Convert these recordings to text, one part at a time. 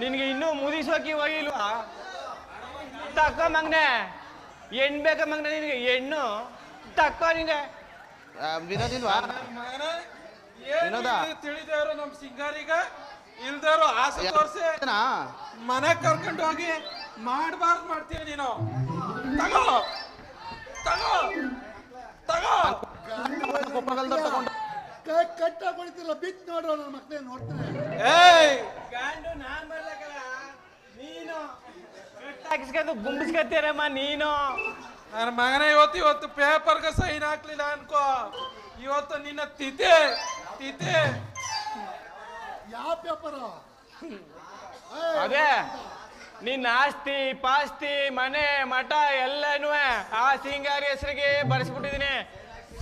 ನಿನ್ಗೆ ಇನ್ನೂ ಮುದಿಸೋಕೆ ಹೋಗಿಲ್ವಾ ತಕ್ಕ ಮಗ್ನೆ. ಹೆಣ್ಣು ಬೇಕ ಮಗ್ನೆ ನಿನಗೆ? ಹೆಣ್ಣು. ತಕ್ಕ ನಿಂಗೆ ಆ, ವಿನೋದ್ ಇಲ್ವಾ? ವಿನೋದ? ತಿಳಿದವರು ನಮ್ ಸಿಂಗಾರಿಗ? ಇಲ್ದವರು ಆಸೆ ತೋರಿಸಿ. ಏನಾ? ಮನೆ ಕರ್ಕೊಂಡು ಹೋಗಿ ಮಾಡ್ಬಾರ್ದು ಮಾಡ್ತೀಯ ನೀನು? ತಗೋ. ತಗೋ. ತಗೋ. ಕೊಪ್ಪಳಗಲ್ದವ್ರು ತಗೊಂಡು ಕೈ ಕಟ್ ಬಿತ್ತು ನೋಡ್ರ ನನ್ನ ಮಕ್ಕಳೇ ನೋಡ್ತಾರೆ ಏಯ್ ಗಂಡು ನಾನ್ ಬರ್ಲಕ್ಕಲ್ಲ ನೀನು ಹಾಕಿಸ್ಕೊಂಡು ಗುಂಬಿಸ್ಕೊತೀರಮ್ಮ ನೀನು? ನನ್ನ ಮಗನೇ ಇವತ್ತು ಇವತ್ತು ಪೇಪರ್ಗೆ ಸೈನ್ ಹಾಕ್ಲಿಲ್ಲ ಅನ್ಕೋ. ಇವತ್ತು ನಿನ್ನ ತಿಥಿ ತಿಥಿ. ಯಾವ ಪೇಪರ್ ಅದೇ ನಿನ್ನ ಆಸ್ತಿ ಪಾಸ್ತಿ ಮನೆ ಮಠ ಎಲ್ಲನೂ ಆ ಸಿಂಗಾರಿ ಹೆಸರಿಗೆ ಬರೆಸ್ಬಿಟ್ಟಿದ್ದೀನಿ.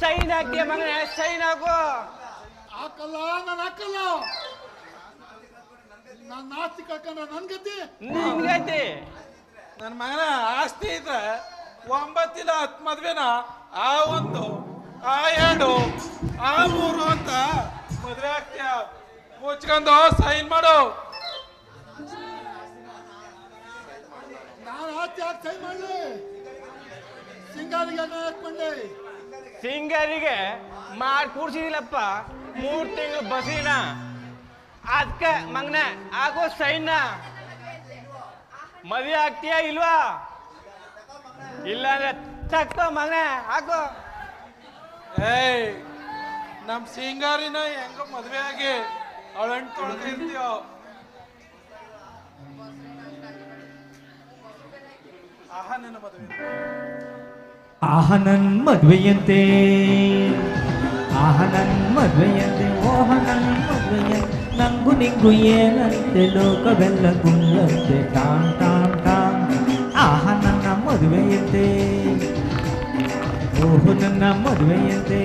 ಸೈನ್ ಹಾಕ್ತೀಯ ಮಗನೇ ಸೈನ್ ಹಾಕು. ಹಾಕಲ್ಲ ನಾನು ಹಾಕಲ್ಲ. ನನ್ನ ಆಸ್ತಿ ಕಳ್ಕೊಂಡ್ರೆ ನನ್ ಗತಿ. ನಿನ್ಗೈತಿ ನನ್ನ ಮಗನ ಆಸ್ತಿ ಇದ್ರೆ ಒಂಬತ್ತಿಲ್ಲ ಹತ್ತು ಮದ್ವೆನ ಆ ಒಂದು ಆ ಎರಡು ಆ ಮೂರು ಅಂತ ಮದ್ವೆ ಆಗ್ತೀಯ. ಮುಚ್ಕೊಂಡು ಸೈನ್ ಮಾಡು. ನಾನು ಆಸ್ತಿ ಸೈನ್ ಮಾಡಲಿ. ಸಿಂಗಾರಿಗೆ ಹಾಕೊಂಡೆ ಸಿಂಗರಿಗೆ ಮಾಡಿ ಕೂಡ್ಸಿದಿಲ್ಲಪ್ಪ. ಮೂರು ತಿಂಗಳು ಬಸೀನಾ ಅದಕ್ಕೆ ಮಗನ ಆಗೋ ಸೈನ್ನ ಮದುವೆ ಆಗ್ತೀಯಾ ಇಲ್ವಾ? ಇಲ್ಲ ಅಂದ್ರೆ ತಕ್ಕ ಮಗನೆ ಹಾಕು. ಏಯ್ ನಮ್ ಸಿಂಗಾರಿನ ಹೆಂಗ ಮದ್ವೆ ಆಗಿ ಅವಳ ಹಣ್ಣು ತೊಳೆದಿರ್ತೀಯೋ. ಆಹಾ ನನ್ನ ಮದುವೆ. ಆಹ ನನ್ ಮದ್ವೆಯಂತೆ. ಆಹ ನನ್ ಮದ್ವೆಯಂತೆ. ಓಹ ನನ್ ನಂಗು ನಿಂಗು ಏನಂತೆ ಲೋಕವೆಲ್ಲ ಗುಂಗಂತೆ ಟಾಮ್ ಟಾಮ್ ಟಾಮ್ ಆಹ ನನ್ನ ಮದುವೆಯಂತೆ ಓಹು ನನ್ನ ಮದುವೆಯಂತೆ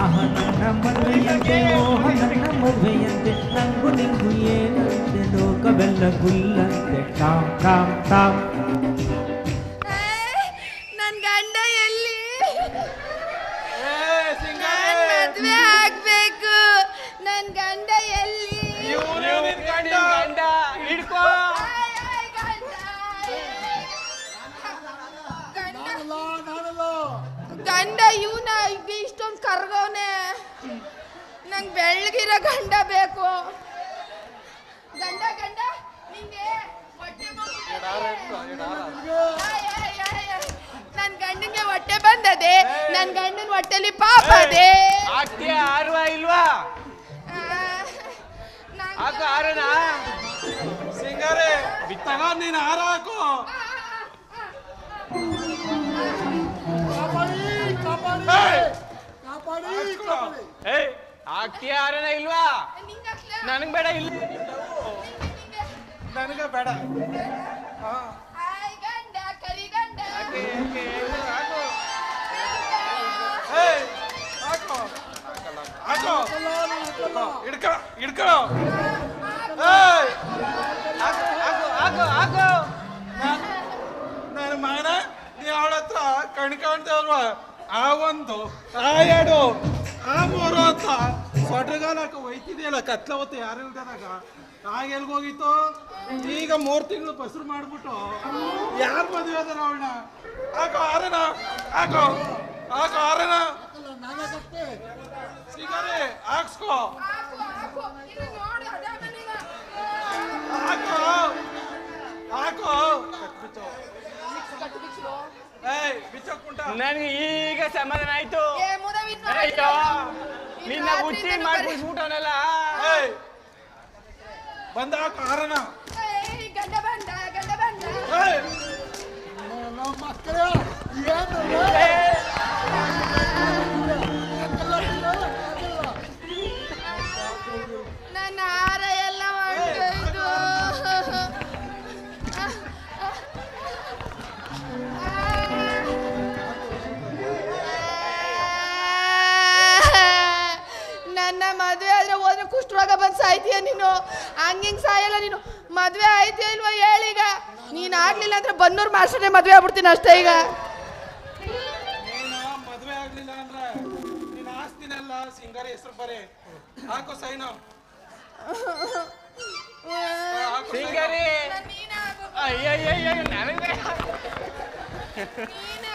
ಆಹ ನನ್ನ ಮದುವೆಯಂತೆ ಓಹ ನನ್ನ ಮದುವೆಯಂತೆ ನಂಗು ನಿಂಗು ಏನಂತೆ ಲೋಕವೆಲ್ಲ ಗುಲ್ಲಂತೆ ಟಾಮ್ ಟಾಮ್ ಟಾಮ್ ಇವನ ಇಷ್ಟೊಂದು ಕರ್ಗವ್ನೆ ನಂಗೆ ಬೆಳ್ಳಗಿರ ಗಂಡ ಬೇಕು. ಗಂಡ ಗಂಡ ನಿಂಗೆ ನನ್ನ ಗಂಡನಿಗೆ ಹೊಟ್ಟೆ ಬಂದದೆ. ನನ್ನ ಗಂಡನ ಹೊಟ್ಟೆಲಿ ಪಾಪ ಅದೇ. ಆರುವ ಇಲ್ವಾ? ಹಾಕು ಆರನ? ಸಿಂಗಾರಿ ನೀನ್ ಹಾರ ಹಾಕು. ಏಯ್! ಆಗ್ತೀಯ ಆರನ ಇಲ್ವಾ? ನನಗ್ ಬೇಡ ಇಲ್ಲ. ನನಗೆ ಬೇಡ. ಹಾ ಹಿಡ್ಕ ಹಿಡ್ಕೊ. ನನ್ನ ಮಗನ ನೀ ಅವಳ ಹತ್ರ ಕಣ್ ಕಾಣ್ತೇವಲ್ವಾ ಆ ಒಂದು ಆ ಎರಡು ಆ ಮೂರು ಅಂತ ಸೊಟಗಾಲಕ್ಕೆ ಒಯ್ತಿದೆಯಲ್ಲ ಕತ್ಲ ಹೊತ್ತು ಯಾರು ಇಲ್ದಾಗ ಆಗ ಎಲ್ಗೋಗಿತ್ತು? ಈಗ ಮೂರು ತಿಂಗಳು ಬಸ್ರು ಮಾಡ್ಬಿಟ್ಟು ಯಾರು ಮದುವೆ ಅದಾರ ಅವಳನ್ನ ಹಾಕೋ ಆರನ ಹಾಕೋ ಹಾಕೋ ಆರನ ಸಿಗರೆ, ಹಾಕ್ಸ್ಕೋ. ಹಾಕು ಹಾಕು ಏಯ್ ಬಿಚ್ಚಕ್ಕುಂಟ ನನಗೆ ಈಗ ಸಮಾಧಾನ ಆಯ್ತು ಅಯ್ಯೋ ನಿನ್ನ ಹುಟ್ಟಿ ಮಾಡ್ಬಿಡ್ಸ್ಬಿಟ್ಟವನಲ್ಲ ಬಂದ ಕಾರಣ. ಸಾಯ್ತೀಯ ನೀನು? ಹಂಗಿಂಗ್ ಸಾಯಲ್ಲ ನೀನು. ಮದುವೆ ಆಯ್ತೀಯ ಇಲ್ವಾ ಹೇಳೀಗ ನೀನು ಆಗ್ಲಿಲ್ಲ ಅಂದ್ರೆ ಬನ್ನೂರ್ ಮಾಸ್ಟರ್ನೇ ಮದುವೆ ಆಗ್ಬಿಡ್ತೀನಿ ಅಷ್ಟೇ ಈಗ. ನೀನು ಮದುವೆ ಆಗ್ಲಿಲ್ಲ ಅಂದ್ರೆ ನಿನ್ನ ಆಸ್ತಿನಲ್ಲ ಸಿಂಗಾರ ಹೆಸರು ಬರೇ. ಹಾಕೋ ಸೈನು. ಸಿಂಗಾರಿ. ನನ್ ನೀನೇ ಅಯ್ಯಯ್ಯಯ್ಯ ನನಗೆ ನೀನೇ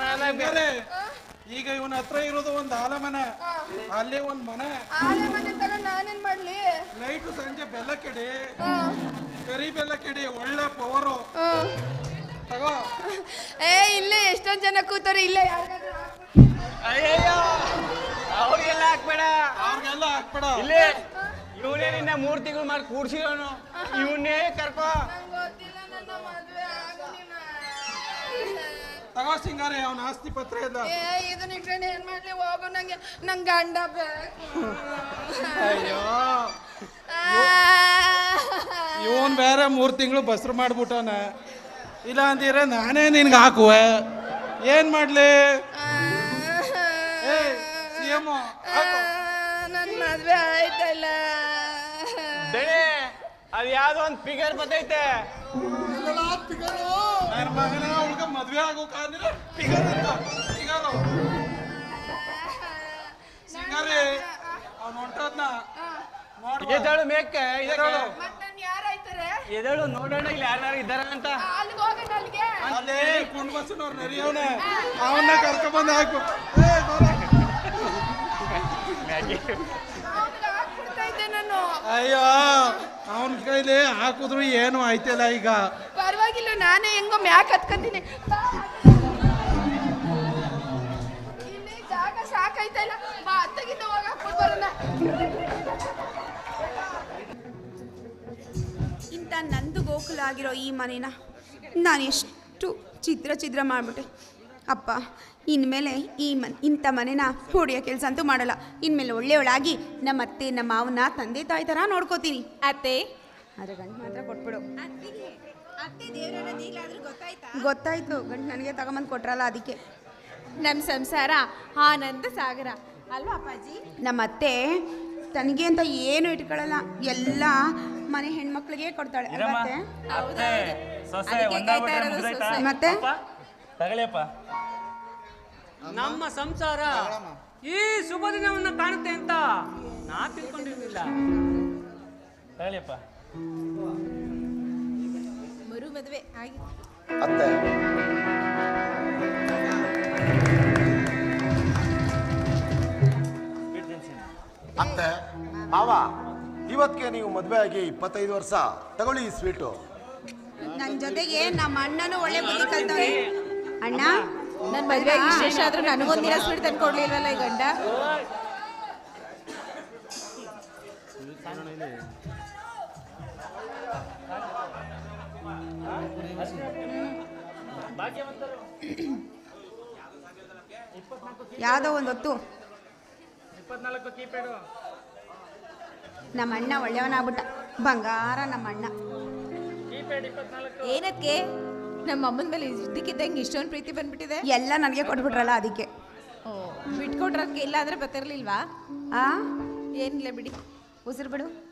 ನನ್ ಈಗ ಇವನ ಹತ್ರ ಇರೋದು ಒಂದು ಆಲಮನೆ ಅಲ್ಲಿ ಒಂದ್ ಮನೆ. ನಾನೇನ್ ಮಾಡ್ಲಿ? ನೈಟ್ ಸಂಜೆ ಬೆಲ್ಲ ಕೆಡಿ. ಕರಿ ಬೆಲ್ಲ ಕೆಡಿ ಒಳ್ಳೆ ಪವರು. ತಗೋ. ಏ ಇಲ್ಲೇ ಎಷ್ಟೊಂದ್ ಜನ ಕೂತಾರೆ ಇಲ್ಲೇ ಯಾರಿಗಾದ್ರೂ. ಅಯ್ಯಯ್ಯೋ ಅವ್ರಿಗೆಲ್ಲ ಹಾಕ್ಬೇಡ. ಅವ್ರಿಗೆಲ್ಲ ಹಾಕ್ಬೇಡ. ಇಲ್ಲೇ ಇವನೇ ನಿನ್ನ ಮೂರ್ತಿಗಳು ಮಾಡಿ ಕೂಡ್ಸಿರೋನು. ಇವನ್ನೇ ಕರ್ಕೋ. ಗೊತ್ತಿಲ್ಲ ನನ್ನ ಮದ್ವೆ. ತಗೋ ಸಿಂಗಾರೆ ಅವನ ಆಸ್ತಿ ಪತ್ರ ಇಲ್ಲ ಏ ಇದನ್ನ ಇಟ್ಕೊಂಡು ಏನ್ ಮಾಡ್ಲಿ? ಹೋಗು ನಂಗೆ ನಂಗ್ ಗಂಡ ಬೇಕು. ಅಯ್ಯೋ. ಇವನ್ ಬೇರೆ ಮೂರ್ ತಿಂಗಳು ಬಸ್ರು ಮಾಡ್ಬಿಟ್ಟವನ ಇಲ್ಲ ಅಂದಿರ ನಾನೇ ನಿನ್ಗೆ ಹಾಕುವೆ. ಏನ್ ಮಾಡ್ಲಿ? ಏ ಸಿ ಎಂ ನನ್ ಮದ್ವೆ ಆಯ್ತಲ್ಲ. ದಣೆ ಅದ್ ಯಾವ್ದೋ ಒಂದ್ ಫಿಗರ್ ಬಂದೈತೆ. ನನ್ನ ಮಗನ ಮದ್ವೆ ಆಗೋ ಕಾರಣ ಫಿಗರ್ ಅಂತ ಫಿಗರು ಸಿಂಗಾರಿ ಅವ್ನು ಹೊಂಟದ್ನ? ನೋಡ್ಬಾ ಎದಳು ನೋಡೋಣ ಇಲ್ಲಿ ಯಾರು ಇದ್ದಾರ ಅಂತ. ಅಲ್ಲೇ ಕುಂಡ್ ನರಿಯವನೆ. ಅವನ್ನ ಕರ್ಕೊಂಡ್ಬಂದು ಹಾಕು ಏ, ಅಯ್ಯೋ. ಅವನ ಕೈಲಿ ಹಾಕಿದ್ರು ಏನು ಆಯ್ತಲ್ಲ ಈಗ. ಪರವಾಗಿಲ್ಲ, ನಾನೇ ಹೆಂಗೋ ಮ್ಯಾಕ್ ಹತ್ಕೊಂತೀನಿ? ಜಾಗ ಸಾಕಾಯ್ತಲ್ಲ ಬಾ ಅತ್ತಗಿಂದ ಬರೋಣ. ಇಂಥ ನಂದು ಗೋಕುಲ ಆಗಿರೋ ಈ ಮನೇನ ನಾನು ಎಷ್ಟು ಚಿತ್ರ ಚಿತ್ರ ಮಾಡಿಬಿಟ್ಟೆ. ಅಪ್ಪ ಇನ್ಮೇಲೆ ಈ ಮನ್ ಇಂಥ ಮನೆನ ಹೊಡೆಯೋ ಕೆಲಸ ಅಂತೂ ಮಾಡಲ್ಲ. ಇನ್ಮೇಲೆ ಒಳ್ಳೆಯವಳಾಗಿ ನಮ್ಮ ಅತ್ತೆ ನಮ್ಮ ಮಾವನ ತಂದೆ ತಾಯಿ ಥರ ನೋಡ್ಕೋತೀನಿ. ಅತ್ತೆ? ಆದರೆ ಗಂಟು ಮಾತ್ರ ಕೊಟ್ಬಿಡು. ಗೊತ್ತಾಯ್ತು? ಗಂಟು ನನಗೆ ತಗೊಂಬಂದು ಕೊಟ್ರಲ್ಲ ಅದಕ್ಕೆ. ನಮ್ಮ ಸಂಸಾರ ಆನಂದ ಸಾಗರ. ಅಲ್ವಾ ಅಪ್ಪಾಜಿ? ನಮ್ಮ ಅತ್ತೆ ತನಗೆ ಅಂತ ಏನು ಇಟ್ಕೊಳ್ಳಲ್ಲ. ಎಲ್ಲ ಮನೆ ಹೆಣ್ಮಕ್ಳಿಗೆ ಕೊಡ್ತಾಳೆ. ಮತ್ತೆ? ತಗೊಳ್ಳಿಯಪ್ಪ. ನಮ್ಮ ಸಂಸಾರ ಈ ಶುಭ ದಿನವನ್ನ ಕಾಣುತ್ತೆ ಅಂತ ನಾ ತಿಳ್ಕೊಂಡಿರ್ಲಿಲ್ಲ. ತಗಳಿಯಪ್ಪ ಮರು ಮದುವೆ ಆಗಿ. ಅತ್ತೆ. ಅತ್ತೆ ಮಾವ ಇವತ್ತಿಗೆ ನೀವು ಮದುವೆ ಆಗಿ ಇಪ್ಪತ್ತೈದು ವರ್ಷ. ತಗೊಳ್ಳಿ ಈ ಸ್ವೀಟು. ನನ್ನ ಜೊತೆಗೆ ನಮ್ಮ ಅಣ್ಣನೂ ಒಳ್ಳೆ ಬುದ್ಧಿ ಕಲ್ತವ್ರೆ. ಅಣ್ಣ? ನನ್ನ ಮದುವೆ ವಿಶೇಷ ಆದ್ರೆ ನನಗೊಂದು ದಿನ ಸ್ವೀಟ್ ತಂದು ಕೊಡ್ಲಿಲ್ವಲ್ಲ ಈ ಗಂಡ? ಯಾವುದೋ ಒಂದು ಹೊತ್ತು. ನಮ್ಮ ಅಣ್ಣ ಒಳ್ಳೆಯವನಾಗ್ಬಿಟ್ಟ. ಬಂಗಾರ ನಮ್ಮ ಅಣ್ಣ. ಏನಕ್ಕೆ? ನಮ್ಮ ಅಮ್ಮನ ಮೇಲೆ ಇದ್ದಕ್ಕಿದ್ದಂಗೆ ಇಷ್ಟೊಂದು ಪ್ರೀತಿ ಬಂದ್ಬಿಟ್ಟಿದೆ? ಎಲ್ಲ ನನಗೆ ಕೊಟ್ಬಿಟ್ರಲ್ಲ ಅದಕ್ಕೆ. ಓ ಬಿಟ್ಕೊಟ್ರಕ್ಕೆ ಇಲ್ಲ ಅಂದ್ರೆ ಬರ್ತಿರ್ಲಿಲ್ವಾ? ಆ? ಏನಿಲ್ಲ ಬಿಡಿ. ಉಸಿರು ಬಿಡು.